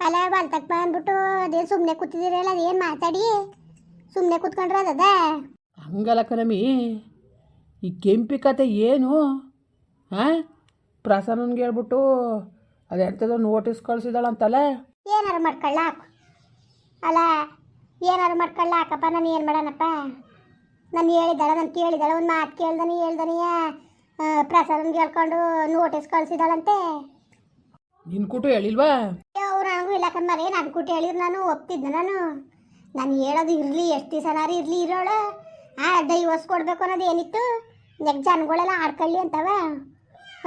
ಅಲ್ಲ ಬಲ್ತಕ್ ಬಂದ್ಬಿಟ್ಟು ಅದೇನು ಸುಮ್ಮನೆ ಕೂತಿದ್ದೀರಲ್ಲ ಅದೇನು ಮಾತಾಡಿ? ಸುಮ್ಮನೆ ಕೂತ್ಕೊಂಡ್ರೆ ಅದದ ಹಂಗಲ್ಲ ಕಣಮಿ. ಈ ಕೆಂಪಿ ಕತೆ ಏನು? ಹಾಂ ಪ್ರಸನ್ನನ್ಗೆ ಹೇಳ್ಬಿಟ್ಟು ಅದೆಂಥದೋ ನೋಟಿಸ್ ಕಳಿಸಿದಾಳಂತಲ್ಲ ಏನಾರು ಮಾಡ್ಕೊಳ್ಳ ಹಾಕು. ಅಲ್ಲ ಏನಾರು ಮಾಡ್ಕೊಳ್ಳ ಹಾಕಪ್ಪ ನಾನು ಏನು ಮಾಡೋಣಪ್ಪ? ನಾನು ಹೇಳಿದಾಳ ನಾನು ಕೇಳಿದಾಳ ಒಂದು ಮಾತು ಕೇಳ್ದನಿ ಹೇಳ್ದನಿಯ ಪ್ರಸನ್ನನ್ಗೆ ಹೇಳ್ಕೊಂಡು ನೋಟಿಸ್ ಕಳ್ಸಿದಾಳಂತೆ. ನಿನ್ನ ಕೂಟು ಹೇಳಿಲ್ವಾ? ಇಲ್ಲ ಕಣ್ಮರೆ ಏನು ಕುಟ್ಟಿ ಹೇಳಿದ್ರು, ನಾನು ಒಪ್ತಿದ್ದೆ. ನಾನು ನಾನು ಹೇಳೋದು ಇರಲಿ, ಎಷ್ಟು ದಿವಸನಾರು ಇರಲಿ, ಇರೋಳು, ಆ ಡೈವರ್ಸ್ ಕೊಡಬೇಕು ಅನ್ನೋದು ಏನಿತ್ತು? ನೆಕ್ ಜನಗಳೆಲ್ಲ ಆಡ್ಕೊಳ್ಳಿ ಅಂತವ.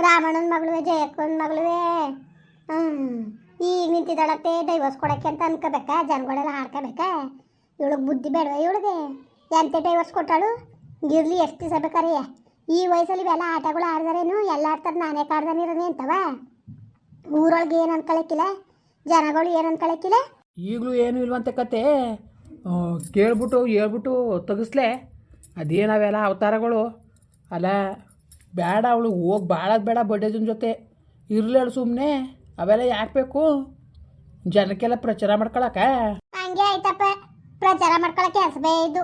ರಾಮಣ್ಣನ ಮಗಳುವೆ, ಜಯಕ್ಕನ ಮಗಳುವೆ ಈಗ ನಿಂತಿದ್ದಾಳತ್ತೆ ಡೈವರ್ಸ್ ಕೊಡೋಕ್ಕೆ ಅಂತ ಅನ್ಕೋಬೇಕಾ? ಜನಗಳೆಲ್ಲ ಆಡ್ಕೋಬೇಕಾ? ಇವಳಿಗೆ ಬುದ್ಧಿ ಬೇಡವ ಇವಳಿಗೆ? ಎಂತ ಡೈವರ್ಸ್ ಕೊಟ್ಟಾಳು? ಇರಲಿ, ಎಷ್ಟು ದಿವಸ ಬೇಕಾರೆ. ಈ ವಯಸ್ಸಲ್ಲಿ ಇವೆಲ್ಲ ಆಟಗಳು ಆಡ್ದಾರೇನು? ಎಲ್ಲ ಆಡ್ತಾರೆ, ನಾನೇ ಕಾಡ್ದಾನಿರೋನೇ ಅಂತವ. ಊರೊಳಗೆ ಏನು ಅನ್ಕೊಳಕ್ಕಿಲ್ಲ. ಜನಗಳು ಏನು ಅನ್ಕೊಳಕಿಲ್ಲ ಈಗಲೂ ಏನು ಇಲ್ವಂತೆ ಕತೆ. ಕೇಳ್ಬಿಟ್ಟು ಹೇಳ್ಬಿಟ್ಟು ತೆಗಿಸ್ಲೆ ಅದೇನವೆಲ್ಲ ಅವತಾರಗಳು? ಅಲ್ಲ ಬೇಡ ಅವಳು ಹೋಗಿ ಭಾಳ ಬೇಡ ಬಡ್ಡೇಜನ ಜೊತೆ. ಇರ್ಲೇಳು ಸುಮ್ಮನೆ ಅವೆಲ್ಲ ಯಾಕೆ ಬೇಕು? ಜನಕ್ಕೆಲ್ಲ ಪ್ರಚಾರ ಮಾಡ್ಕೊಳಕ? ಹಂಗೆ ಆಯ್ತಪ್ಪ. ಪ್ರಚಾರ ಮಾಡ್ಕೊಳಕ್ಕೆ ಕೆಲಸವೇ ಇದು.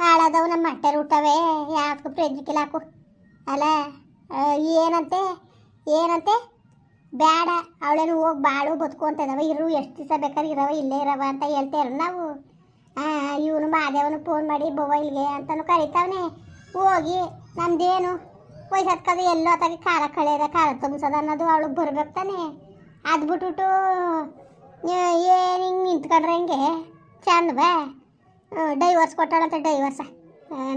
ಹಾಳಾದವು ನಮ್ಮ ಮಟ್ಟೆ ಊಟವೇ. ಯಾಕೆ ಫ್ರಿಜ್ಗಿಲ್ಲ ಹಾಕು ಅಲ್ಲ ಏನಂತೆ? ಏನಂತೆ? ಬೇಡ, ಅವಳೇನು ಹೋಗಿ ಬಾಳು ಬದುಕು ಇದಾವೆ. ಇರು, ಎಷ್ಟು ದಿವಸ ಬೇಕಾದ್ರೆ ಇರವ, ಇಲ್ಲೇ ಇರವ ಅಂತ ಹೇಳ್ತೇವೆ ನಾವು. ಇವನು ಮಾದೇವನು ಫೋನ್ ಮಾಡಿ ಮೊಬೈಲ್ಗೆ ಅಂತಲೂ ಕರಿತಾವನೆ. ಹೋಗಿ, ನಮ್ದೇನು? ವಯಸ್ಸತ್ಕದು ಎಲ್ಲೋ ತಗಿ ಖಾರ ಕಳೆಯದ ಖಾರ ತುಂಬಿಸೋದು ಅನ್ನೋದು ಅವಳಿಗೆ ಬರ್ಬೇಕು ತಾನೆ. ಅದು ಬಿಟ್ಬಿಟ್ಟು ಏನು ಹಿಂಗೆ ನಿಂತ್ಕೊಂಡ್ರೆ ಹಿಂಗೆ? ಚಂದವಾ? ಡೈವರ್ಸ್ ಕೊಟ್ಟಾಳಂತ ಡೈವರ್ಸ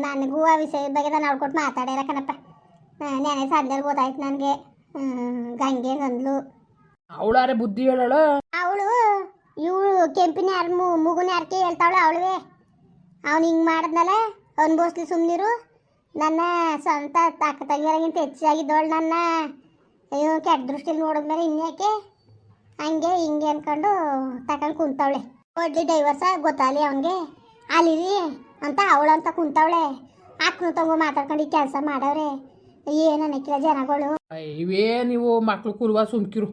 ನನಗೂ ಆ ವಿಷಯದ ಬಗ್ಗೆ ನಾನು ಅವ್ಳು ಕೊಟ್ಟು ಮಾತಾಡ್ಯಾರ ಕಣಪ್ಪ. ನೆನೆ ಸಂಜೆಲಿ ಗೊತ್ತಾಯ್ತು ನನಗೆ. ಗಂಗೆ ಅಂದ್ಲು. ಅವಳಾರೆ ಬುದ್ಧಿ ಹೇಳೋಳು? ಅವಳು ಇವಳು ಕೆಂಪಿನ ಯಾರು ಮುಗುನ ಯಾರಕ್ಕೆ ಹೇಳ್ತಾವಳೆ ಅವಳುವೆ ಅವ್ನು ಹಿಂಗೆ ಮಾಡಿದ್ನಲ್ಲ ಅನ್ಭವಿಸ್ಲಿ ಸುಮ್ಮನಿರು ನನ್ನ ಸ್ವಂತ ತಾಕ ತಂಗಿಯರಿಗಿಂತ ಹೆಚ್ಚಾಗಿದ್ದವಳು ನನ್ನ. ಅಯ್ಯೋ ಕೆಟ್ಟ ದೃಷ್ಟಿಲಿ ನೋಡಿದ್ಮೇಲೆ ಇನ್ಯಾಕೆ ಹಂಗೆ ಹಿಂಗೆ ಅಂದ್ಕೊಂಡು ತಗೊಂಡು ಕುಂತವಳೆ. ಒಡ್ಲಿ ಡೈವರ್ಸ ಗೊತ್ತಾಗಲಿ ಅವನಿಗೆ. ಅಲ್ಲಿರಿ ಅಂತ ಅವಳಂತ ಕುಂತವಳೆ. ಅಕ್ಕನ ತಂಗು ಮಾತಾಡ್ಕೊಂಡು ಈ ಕೆಲಸ ಮಾಡವ್ರೆ. ಏನು ಅನ್ನಕ್ಕಿಲ್ಲ ಜನಗಳು ಇವೇ ನೀವು ಮಕ್ಳು ಕುರುವ ಸುಮ್ಕಿರು?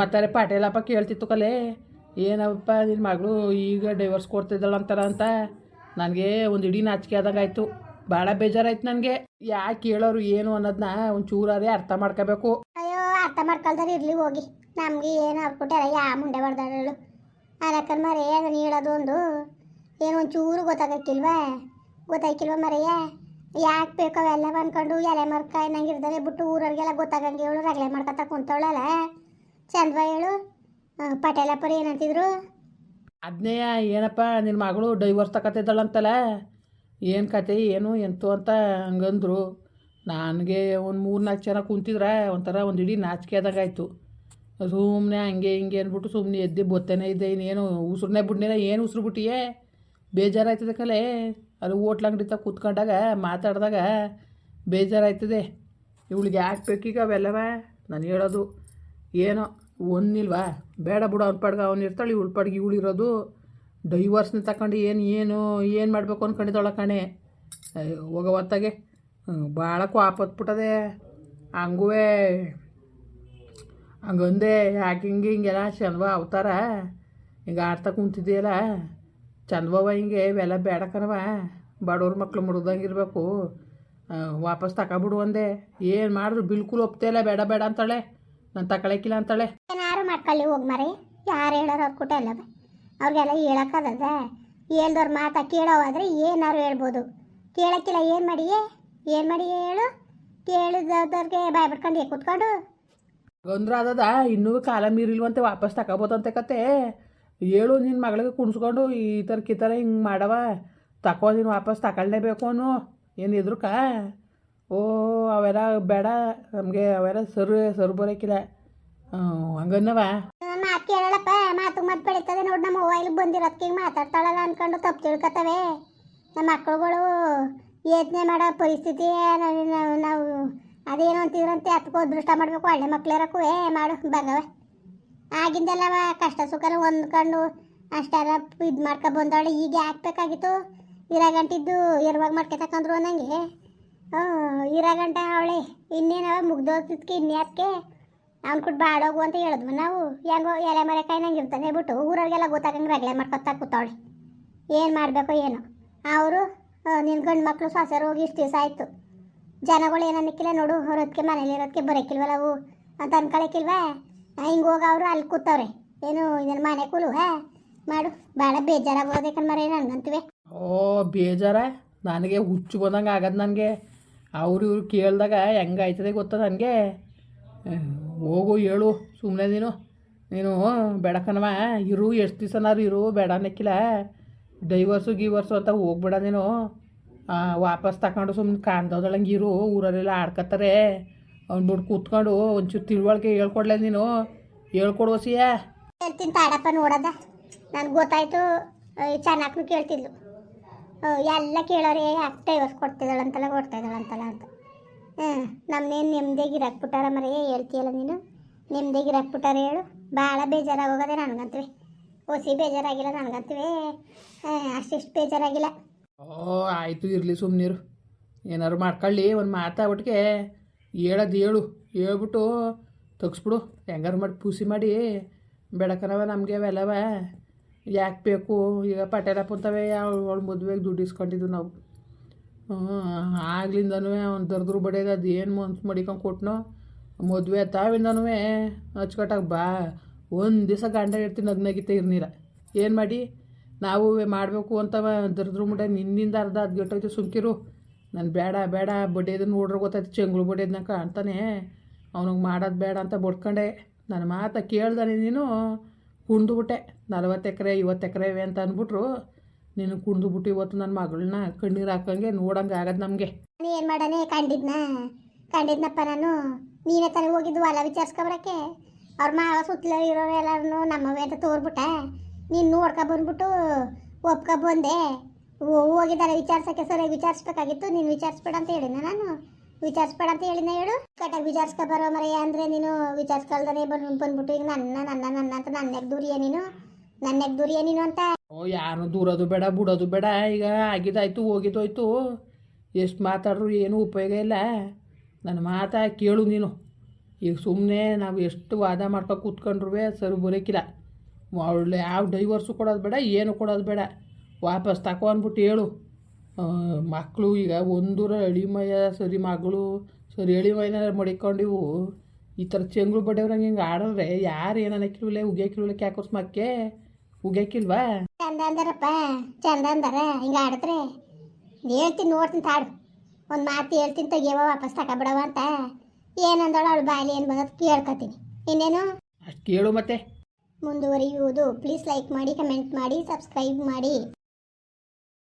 ಒತ್ತಾರೆ ಪಾಟೇಲಪ್ಪ ಕೇಳ್ತಿತ್ತು ಕಲೆ. ಏನಪ್ಪ ನಿನ್ನ ಮಗಳು ಈಗ ಡೈವರ್ಸ್ ಕೊಡ್ತಿದ್ದಾಳ ಅಂತಾರ ಅಂತ. ನನಗೆ ಒಂದು ಇಡೀ ನಾಚಿಕೆ ಆದಂಗೆ ಆಯಿತು ಭಾಳ ಬೇಜಾರಾಯ್ತು ನನಗೆ. ಯಾಕೆ ಕೇಳೋರು ಏನು ಅನ್ನೋದನ್ನ ಒಂಚೂರೇ ಅರ್ಥ ಮಾಡ್ಕೋಬೇಕು. ಅಯ್ಯೋ ಅರ್ಥ ಮಾಡ್ಕೊಳ್ತಾರೆ ಇರ್ಲಿ ಹೋಗಿ. ನಮ್ಗೆ ಏನು ಅವ್ಕೊಟ್ಟಾರ ಯಾ ಮುಂಡೆ ಬರ್ದಾಳು ಅದಕ್ಕನ್ ಮರೆಯ ಅದನ್ನ ಹೇಳೋದು ಒಂದು. ಏನು ಒಂಚೂರು ಗೊತ್ತಾಗಕ್ಕಿಲ್ವಾ? ಗೊತ್ತಾಯ್ಕಿಲ್ವಾ ಮರೆಯ ಯಾಕೆ ಬೇಕು ಅವೆಲ್ಲ ಬಂದ್ಕೊಂಡು ಎಲೆ ಮರ್ಕ ನಂಗೆ ಇರ್ದಲೆ ಬಿಟ್ಟು ಊರವ್ರಿಗೆಲ್ಲ ಗೊತ್ತಾಗಂಗೆ ಹೇಳು, ರಗಳೆ ಮಾಡ್ಕೊತ ಕುಂತವಳಲ್ಲ. ಚಂದ್ವ ಹೇಳು. ಪಟೇಲ ಪಟೇಲಪ್ಪರು ಏನಂತಿದ್ರು ಅದನ್ನೇ ಏನಪ್ಪ ನಿನ್ನ ಮಗಳು ಡೈವರ್ಸ್ ತಗೋತಿದ್ದಾಳಂತಲ್ಲ ಏನು ಕತೆ, ಏನು, ಎಂತು ಅಂತ ಹಂಗಂದ್ರು. ನನಗೆ ಒಂದು ಮೂರು ನಾಲ್ಕು ಜನ ಕುಂತಿದ್ರೆ, ಒಂಥರ ಒಂದು ಇಡೀ ನಾಚಿಕೆ ಆದಂಗೆ ಆಯಿತು. ಸುಮ್ಮನೆ ಹಂಗೆ ಹಿಂಗೆ ಅಂದ್ಬಿಟ್ಟು ಸುಮ್ಮನೆ ಎದ್ದು ಬೊತ್ತೇನೆ ಇದ್ದೆ, ಇನ್ನೇನು ಉಸಿರನ್ನೇ ಬಿಡ್ನೇನ ಏನು ಉಸಿರು ಬಿಟ್ಟಿಯೇ? ಬೇಜಾರಾಯ್ತದಕ್ಕಲೇ ಕಲೆ. ಅಲ್ಲಿ ಹೋಟ್ಲ್ ಅಂಗಡಿ ತ ಕೂತ್ಕೊಂಡಾಗ ಮಾತಾಡಿದಾಗ ಬೇಜಾರಾಯ್ತದೆ. ಇವಳಿಗೆ ಯಾಕೆ ಬೇಕೀಗ ಅವೆಲ್ಲವ? ನಾನು ಹೇಳೋದು ಏನೋ ಒಂದಿಲ್ವಾ ಬೇಡ ಬಿಡು, ಅವ್ನ ಪಡ್ಗೆ ಅವ್ನು ಇರ್ತಾಳೆ, ಇವಳು ಪಡ್ಗೆ ಇವಳು ಇರೋದು. ಡೈವರ್ಸ್ನ ತಗೊಂಡು ಏನು ಏನು ಏನು ಮಾಡಬೇಕು ಅಂದ್ಕೊಂಡಿದ್ದಾಳ ಕಣೆ. ಹೋಗೋವತ್ತಾಗೆ ಹೋಗೋ ಹೊತ್ತಾಗೆ. ಭಾಳ ಕ್ವಾಪತ್ಬಿಟ್ಟದೆ ಹಂಗೂ ಹಂಗಂದೆ, ಯಾಕೆ ಹಿಂಗೆ ಹಿಂಗೆಲ್ಲ ಚಂದವ ಅವತಾರ. ಹಿಂಗೆ ಆಡ್ತಾ ಕುಂತಿದ್ದೀಯಲ್ಲ. ಚಂದವ ಹಿಂಗೆ ಇವೆಲ್ಲ ಬೇಡ ಕಣವ ಬಡವ್ರ ಮಕ್ಳು ಮುಡ್ದಂಗಿರ್ಬೇಕು ವಾಪಸ್ ತಗೊಬಿಡು ಅಂದೆ. ಏನು ಮಾಡಿದ್ರು ಬಿಲ್ಕುಲ್ ಒಪ್ತೇ ಬೇಡ ಬೇಡ ಅಂತಾಳೆ. ನಾನು ತಕೊಳಕಿಲ್ಲ ಅಂತಾಳೆ. ಏನಾರು ಮಾಡ್ಕೊಳ್ಳಿ ಹೋಗಿ ಮರಿ. ಯಾರು ಹೇಳೋರು ಅವ್ರ ಕೂಟ ಎಲ್ಲ ಅವ್ರಿಗೆಲ್ಲ ಹೇಳಕ್ಕದ ಹೇಳ್ದವ್ರ ಮಾತಾ ಕೇಳೋವಾದ್ರೆ ಏನಾರು ಹೇಳ್ಬೋದು. ಕೇಳಕ್ಕಿಲ್ಲ ಏನು ಮಾಡಿಯೇ? ಏನು ಮಾಡಿ ಹೇಳು? ಕೇಳಿದವ್ರಿಗೆ ಬಾಯ್ ಬಿಟ್ಕೊಂಡು ಕುತ್ಕೊಂಡು ಕೂತ್ಕೊಂಡು. ಗಂದ್ರ ಅದದ ಇನ್ನೂ ಕಾಲ ಮೀರಿಲ್ವಂತೆ ವಾಪಸ್ ತಗೋಬೋದಂತೆ ಕತೆ. ಹೇಳು ನಿನ್ನ ಮಗಳಿಗೆ ಕುಣಿಸ್ಕೊಂಡು ಈ ಥರ ಕಿತ್ತರ ಹಿಂಗೆ ಮಾಡವ? ತಕೋ ನೀನು ವಾಪಸ್ ತಗೊಳ್ಳೇಬೇಕು ಅನ್ನು. ಏನು ಕಾ ಓ, ಅವೆಲ್ಲ ಬೇಡ. ನಮಗೆ ಅವೆಲ್ಲ ಸರ್, ಸರು ಬರೋಕಿಲ್ಲ. ಹಂಗನ್ನವ? ಮಾತು ಕೇಳಲ್ಲಪ್ಪ. ಮಾತು ಮಾತು ಬೆಳೀತದೆ ನೋಡಿ. ನಮ್ಮ ಮೊಬೈಲ್ ಬಂದಿರೋದಕ್ಕೆ ಹಿಂಗೆ ಮಾತಾಡ್ತಾಳಲ್ಲ ಅನ್ಕೊಂಡು ತಪ್ಪು ತಿಳ್ಕೊತವೆ. ನಮ್ಮ ಮಕ್ಕಳುಗಳು ಯೋಚನೆ ಮಾಡೋ ಪರಿಸ್ಥಿತಿ ನಾವು ಅದೇನು ಅಂತಿದ್ರಂತೆ ಹತ್ಕೋ ಅದೃಷ್ಟ ಮಾಡಬೇಕು. ಒಳ್ಳೆ ಮಕ್ಳಿರಕ್ಕೂ ಏ ಮಾಡು, ಬಂದವ. ಆಗಿಂದೆಲ್ಲವ ಕಷ್ಟ ಸುಖನ ಹೊಂದ್ಕೊಂಡು ಅಷ್ಟೆಲ್ಲ ಇದು ಮಾಡ್ಕೊ ಬಂದವಳೆ ಈಗ ಹಾಕ್ಬೇಕಾಗಿತ್ತು ಇರೋ ಗಂಟಿದ್ದು ಇರುವಾಗ ಮಾಡ್ಕೊತಕ್ಕಂದ್ರು ಅನ್ನಂಗೆ. ಇರೋ ಗಂಟೆ ಅವಳೆ, ಇನ್ನೇನವ ಮುಗ್ದೋಗ್ತಿದ್ಕೆ ಇನ್ಯಾಕೆ ಅವ್ನು ಕೊಟ್ಟು ಬಾಡೋಗು ಅಂತ ಹೇಳಿದ್ವಿ ನಾವು. ಹೆಂಗೋ ಎಲೆ ಮರೆ ನಂಗೆ ಇರ್ತಾನೆ ಬಿಟ್ಟು, ಊರವ್ರಿಗೆಲ್ಲ ಗೊತ್ತಾಗಂಗೆ ರಗಳೆ ಮಾಡ್ಕೊತಾ ಕೂತಾವಳೆ. ಏನು ಮಾಡಬೇಕು ಏನೋ. ಅವರು ನಿನ್ನ ಗಂಡು ಮಕ್ಕಳು ಸೊಸೆರು ಹೋಗಿ ಇಷ್ಟು ದಿವಸ ಆಯಿತು. ಜನಗಳು ಏನನ್ನಕ್ಕಿಲ್ಲ ನೋಡು ಹೊರೋದಕ್ಕೆ ಮನೇಲಿ ಇರೋದಕ್ಕೆ ಬರೋಕ್ಕಿಲ್ವಲ್ಲ ಅವು. ಅಂತ ಅನ್ಕೊಳಕ್ಕಿಲ್ವಾ ಹಿಂಗೆ ಹೋಗಿ ಅವರು, ಅಲ್ಲಿ ಕೂತವ್ರೆ. ಏನು ಇದನ್ನ ಮನೆ ಕೂಲು, ಹಾ? ಮಾಡು ಭಾಳ ಬೇಜಾರಾಗೋದಕ್ಕೆ ಮರೆ ನನಗಂತೀವಿ. ಓ, ಬೇಜಾರ? ನನಗೆ ಹುಚ್ಚು ಬಂದಂಗೆ ಆಗದು ನನಗೆ. ಅವ್ರು ಇವ್ರು ಕೇಳಿದಾಗ ಹೆಂಗಾಯ್ತದೆ ಗೊತ್ತ ನನಗೆ? ಹೋಗು, ಹೇಳು ಸುಮ್ಮನೆ ನೀನು. ನೀನು ಬೇಡಕನವ ಇರು, ಎಷ್ಟು ದಿವಸನಾರು ಇರು, ಬೇಡ ಅನ್ನಕ್ಕಿಲ್ಲ ಡೈವರ್ಸು, ಗೀವರ್ಸು ಅಂತ ಹೋಗ್ಬೇಡ ನೀನು. ವಾಪಸ್ ತಗೊಂಡು ಸುಮ್ಮನೆ ಕಾಣ್ದೋದಳಂಗೆ ಇರು, ಊರಲ್ಲೆಲ್ಲ ಆಡ್ಕತ್ತಾರೆ. ಅವ್ನು ಬಿಟ್ಟು ಕೂತ್ಕೊಂಡು ಒಂಚೂರು ತಿಳುವಳಿಕೆ ಹೇಳ್ಕೊಡ್ಲೆ ನೀನು. ಹೇಳ್ಕೊಡ್ವಸಿಯ ಹೇಳ್ತೀನಿ ತಾಡಪ್ಪ ನೋಡದ. ನನಗೆ ಗೊತ್ತಾಯ್ತು ಚೆನ್ನಾಗ್ನು ಕೇಳ್ತಿದ್ಲು. ಎಲ್ಲ ಎಲ್ಲ ಏ ಯಾಕೆ ಕೊಡ್ತಿದ್ದಾಳೆ ಕೊಡ್ತಿದ್ದಾಳಂತಲ್ಲ ಕೊಡ್ತಾ ಇದ್ದಾಳಂತಲ್ಲ ಅಂತ. ಹ್ಞೂ ನಮ್ಮನೇನು ನೆಮ್ಮದಿಯಾಗಿ ಇರಾಕ್ಬಿಟ್ಟಾರ ಮರೆ ಹೇಳ್ತೀಯಲ್ಲ ನೀನು. ನೆಮ್ಮದಿಯಾಗಿ ಇರಾಕ್ಬಿಟ್ಟಾರ ಹೇಳು. ಭಾಳ ಬೇಜಾರಾಗೋಗದೆ ನನಗಂತೀವಿ. ಹೊಸಿ ಬೇಜಾರಾಗಿಲ್ಲ ನನಗಂತೀವಿ. ಅಷ್ಟಿಷ್ಟು ಬೇಜಾರಾಗಿಲ್ಲ. ಓ ಆಯಿತು ಇರಲಿ ಸುಮ್ಮನಿರು ಏನಾರು ಮಾಡ್ಕೊಳ್ಳಿ ಒಂದು ಮಾತಾಡ್ಬಿಟ್ಗೆ ಹೇಳೋದು ಹೇಳು. ಹೇಳ್ಬಿಟ್ಟು ತೆಗ್ಸ್ಬಿಡು. ಹೆಂಗಾರು ಮಾಡಿ ಪೂಸಿ ಮಾಡಿ. ಬೆಳಕನವ ನಮಗೆ ಅವೆಲ್ಲವ. ಯಾಕೆ ಬೇಕು? ಈಗ ಪಟೇಲಪ್ಪ ಅಂತವೆ ಅವಳು ಮದುವೆಗೆ ದುಡ್ಡು ಇಸ್ಕೊಂಡಿದ್ದು ನಾವು. ಆಗ್ಲಿಂದನೂ ಅವ್ನು ದರ್ದ್ರು ಬಡಿಯೋದು ಅದು ಏನು ಮನ್ಸು ಮಡಿಕೊಂಡು ಕೊಟ್ನೋ? ಮದುವೆ ತಾವಿಂದನೂ ಅಚ್ಚುಕಟ್ಟಾಗಿ ಬಾ. ಒಂದು ದಿವಸ ಗಂಡ ಇರ್ತೀನಿ ನಗ್ನಗಿತ ಇರ್ನೀರ. ಏನು ಮಾಡಿ? ನಾವು ಮಾಡಬೇಕು ಅಂತ ದರ್ದ್ರು ಮುಡ ನಿನ್ನಿಂದ ಅರ್ಧ ಅದು ಗೆಟ್ಟೋಯ್ತು ಸುಮ್ಕಿರು. ನಾನು ಬೇಡ ಬೇಡ ಬಡಿಯೋದು ನೋಡ್ರೆ ಗೊತ್ತಾಯ್ತು, ಚೆಂಗ್ಳು ಬಡಿಯೋದನ್ನ ಕಾಣ್ತಾನೆ ಅವನಿಗೆ ಮಾಡೋದು ಬೇಡ ಅಂತ ಬಡ್ಕೊಂಡೆ. ನನ್ನ ಮಾತ ಕೇಳ್ದಾನೆ ನೀನು. ಕುಣ್ದುಬಿಟ್ಟೆ ನಲವತ್ತು ಎಕರೆ, ಐವತ್ತು ಎಕರೆ ಇವೆ ಅಂತ ಅಂದ್ಬಿಟ್ರು. ನೀನು ಕುಣ್ದುಬಿಟ್ಟು ಇವತ್ತು ನನ್ನ ಮಗಳನ್ನ ಕಣ್ಣೀರು ಹಾಕಂಗೆ ನೋಡಂಗೆ ಆಗದು ನಮಗೆ. ಏನು ಮಾಡನೆ? ಕಂಡಿದ್ನ? ಕಂಡಿದ್ನಪ್ಪ ನಾನು. ನೀನೇ ತಾನೇ ಹೋಗಿದ್ದು ಹೊಲ ವಿಚಾರಿಸ್ಕೊಬರಕ್ಕೆ? ಅವ್ರ ಮಾವ ಸುತ್ತಲ ಇರೋರು ಎಲ್ಲರೂ ನಮ್ಮವೇ ಅಂತ ತೋರ್ಬಿಟ್ಟೆ. ನೀನು ನೋಡ್ಕೊ ಬಂದ್ಬಿಟ್ಟು ಒಪ್ಕೊ ಬಂದೆ. ಹೋಗಿದ್ದಾರೆ, ವಿಚಾರ್ಸಕ್ಕೆ ಸರಿಯಾಗಿ ವಿಚಾರಿಸ್ಬೇಕಾಗಿತ್ತು, ನೀನು ವಿಚಾರಿಸ್ಬೇಡ ಅಂತ ಹೇಳಿನ ನಾನು. ವಿಚಾರಿಸ್ಬೇಡ ಅಂತ ಹೇಳಿನ ಹೇಳು. ಕಟ್ಟಾಗಿ ವಿಚಾರಿಸ್ಕೊ ಬರೋ ಮರೆಯ ಅಂದರೆ ನೀನು ವಿಚಾರಿಸ್ಕೊಳ್ದೇ ಬಂದು ಬಂದ್ಬಿಟ್ಟು ಈಗ ನನ್ನ ನನ್ನ ನನ್ನ ಅಂತ ನನ್ನೆಗ್ ದೂರಿಯ ನೀನು. ನನ್ನೆಗ್ ದೂರಿಯ ನೀನು ಅಂತ. ಓ, ಯಾರು ದೂರೋದು ಬೇಡ, ಬಿಡೋದು ಬೇಡ. ಈಗ ಆಗಿದ್ದಾಯ್ತು, ಹೋಗಿದ್ದೋಯ್ತು. ಎಷ್ಟು ಮಾತಾಡ್ರು ಏನೂ ಉಪಯೋಗ ಇಲ್ಲ. ನನ್ನ ಮಾತಾ ಕೇಳು ನೀನು. ಈಗ ಸುಮ್ಮನೆ ನಾವು ಎಷ್ಟು ವಾದ ಮಾಡ್ಕೊ ಕೂತ್ಕೊಂಡ್ರು ಸರಿ ಬರೋಕ್ಕಿಲ್ಲ ಅವಳು ಯಾವ ಡೈವರ್ಸು ಕೊಡೋದು ಬೇಡ, ಏನು ಕೊಡೋದು ಬೇಡ. ವಾಪಸ್ ತಕೋ ಅಂದ್ಬಿಟ್ಟು ಹೇಳು. ಮಕ್ಕಳು ಈಗ ಒಂದೂರ ಅಳಿಮಯ ಸರಿ ಮಗಳು ಸರಿ ಎಳಿಮೈನ ಮಡಿಕೊಂಡಿವು. ಈ ಥರ ಚೆಂಗ್ಳು ಬಡಿಯವ್ರಂಗೆ ಹಿಂಗೆ ಆಡಿದ್ರೆ ಯಾರು ಏನನ್ನಕ್ಕಿಲ್ವಲ್ಲ ಉಗಿಯಕ್ಕಿಲ್ವಲ್ಲ ಕ್ಯಾಕೋಸ್ ಮಕ್ಕೆ? ಉಗಿಯಕ್ಕಿಲ್ವಾ ಚಂದ ಅಂದಾರಪ್ಪ ಚಂದ ಅಂದಾರ ಹಿಂಗೆ ಆಡಿದ್ರೆ ಹೇಳ್ತೀನಿ ನೋಡ್ತೀನಿ ತಾಡು. ಒಂದು ಮಾತು ಹೇಳ್ತೀನಿ ತೆಗಿಯವ ವಾಪಸ್ ತಗೊಬಿಡವ ಅಂತ. ಏನಂದಳು ಅವಳು ಬಾಯಲ್ಲಿ ಏನು ಬಂದದ್ದು ಕೇಳ್ಕೊತೀನಿ. ಇನ್ನೇನು? ಅಷ್ಟು ಕೇಳು ಮತ್ತೆ. ಮುಂದುವರಿಯುವುದು. ಪ್ಲೀಸ್ ಲೈಕ್ ಮಾಡಿ ಕಮೆಂಟ್ ಮಾಡಿ ಸಬ್ಸ್ಕ್ರೈಬ್ ಮಾಡಿ.